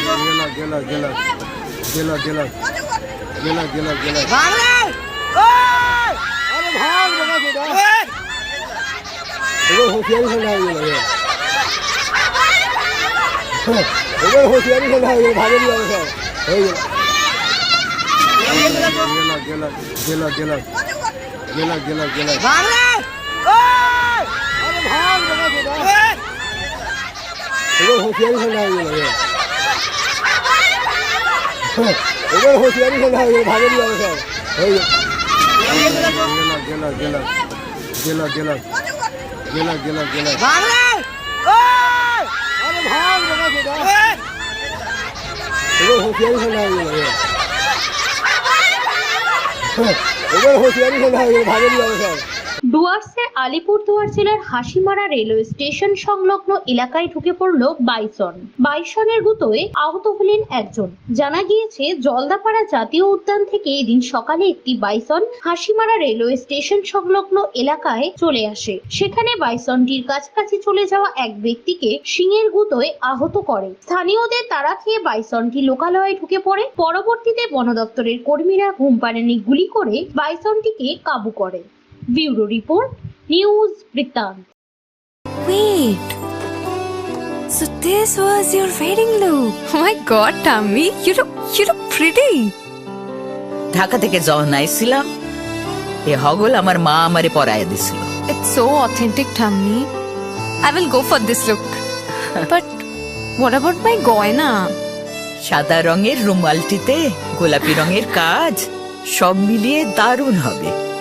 Gela, gela, gela. Gela, gela. Gela, gela, gela. भाग ले! ओए! अरे भाग बना छोटा। ये होशियारी से भाग गया ये। ये होशियारी से भाग गया भागे नहीं आवे सर। ये गेला गेला गेला गेला गेला गेला गेला भाग ले ओए अरे भाग बना छोटा ये होशियारी से भाग गया ये। এবার হোশিয়ারি খেলা হয়ে গেল ভাবে নিয়ে সব। হয়ে গেল গেলা গেলা গেলা গেলা গেলা গেলা এবার হোশিয়ারি খেলা হয়ে গেল এবার হোশিয়ারি সব ডুয়ার্সের আলিপুরদুয়ার জেলার হাসিমারা রেলওয়ে স্টেশন সংলগ্ন এলাকায় ঢুকে পড়ল বাইসন। বাইসনের গুতোয় আহত হলেন একজন। জানা গিয়েছে, জলদাপাড়া জাতীয় উদ্যান থেকে এদিন সকালে একটি বাইসন হাসিমারা রেলওয়ে স্টেশন সংলগ্ন এলাকায় চলে আসে। সেখানে বাইসনটির কাছাকাছি চলে যাওয়া এক ব্যক্তিকে শিঙের গুতোয় আহত করে। স্থানীয়দের তারা খেয়ে বাইসনটি লোকালয়ে ঢুকে পড়ে। পরবর্তীতে বন দপ্তরের কর্মীরা ঘুমপাড়ানি গুলি করে বাইসনটিকে কাবু করে। ব্যুরো রিপোর্ট নিউজ বৃত্তান্ত। Wait. So was your wedding look. Oh god, Tammy, you look Dhaka থেকে যখন আইছিলাম এ হগল আমার মা আমারে পরায় দিছিল। It's so authentic Tammy I will go for this look but what about my গয়না? সাদা রঙের রুমালটিতে গোলাপি রঙের কাজ সব মিলিয়ে দারুণ হবে।